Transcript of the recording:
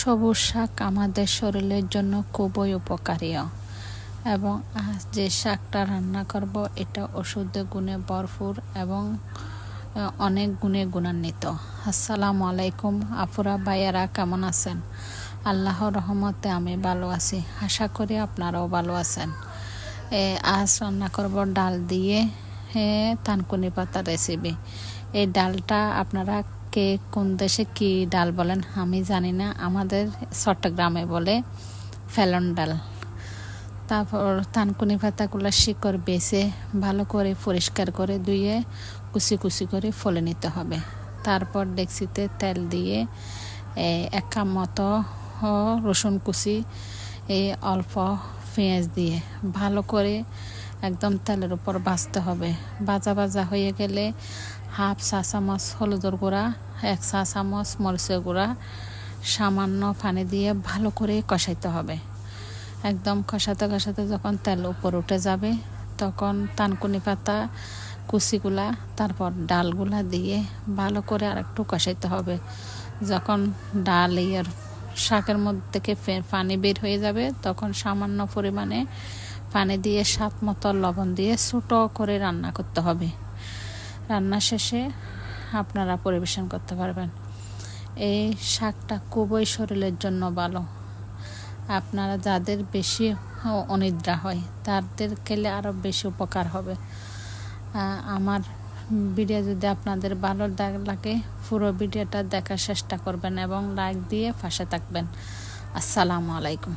সবুজ শাক আমাদের শরীরের জন্য খুবই উপকারীয়। এবং আজ যে শাকটা রান্না করব, এটা ওষুধে গুণে ভরপুর এবং অনেক গুণে গুণান্বিত। আসসালামু আলাইকুম, আপুরা, ভাইয়ারা, কেমন আছেন? আল্লাহর রহমতে আমি ভালো আছি। আশা করি আপনারাও ভালো আছেন। আজ রান্না করব ডাল দিয়ে হ্যাঁ তানকুনি পাতা রেসিপি এই ডালটা আপনারা কে কোন দেশে কি ডাল বলেন আমি জানি না। আমাদের চট্টগ্রামে বলে ফেলন ডাল। তারপর থানকুনি পাতাগুলো শিকড় বেছে ভালো করে পরিষ্কার করে ধুয়ে কুচি কুচি করে ফলে নিতে হবে। তারপর ডেক্সিতে তেল দিয়ে এক কাপ মতো রসুন কুচি এই অল্প পেঁয়াজ দিয়ে ভালো করে একদম তেলের উপর ভাজতে হবে। ভাজা ভাজা হয়ে গেলে হাফ চা চামচ হলুদের গুঁড়া, এক চা চামচ মরিচের গুঁড়া, সামান্য পানি দিয়ে ভালো করে কষাইতে হবে। একদম কষাতে কষাতে যখন তেল উপর উঠে যাবে, তখন তানকুনি পাতা, কুচিগুলা, তারপর ডালগুলা দিয়ে ভালো করে আর একটু কষাইতে হবে। যখন ডাল ইয়ার শাকের মধ্যে থেকে পানি বের হয়ে যাবে, তখন সামান্য পরিমাণে পানি দিয়ে স্বাদ মতো লবণ দিয়ে ছোটো করে রান্না করতে হবে। রান্না শেষে আপনারা পরিবেশন করতে পারবেন। এই শাকটা খুবই শরীরের জন্য ভালো। আপনারা যাদের বেশি অনিদ্রা হয়, তাদের খেলে আরও বেশি উপকার হবে। আমার ভিডিও যদি আপনাদের ভালো লাগে, পুরো ভিডিওটা দেখার চেষ্টা করবেন এবং লাইক দিয়ে পাশে থাকবেন। আসসালামু আলাইকুম।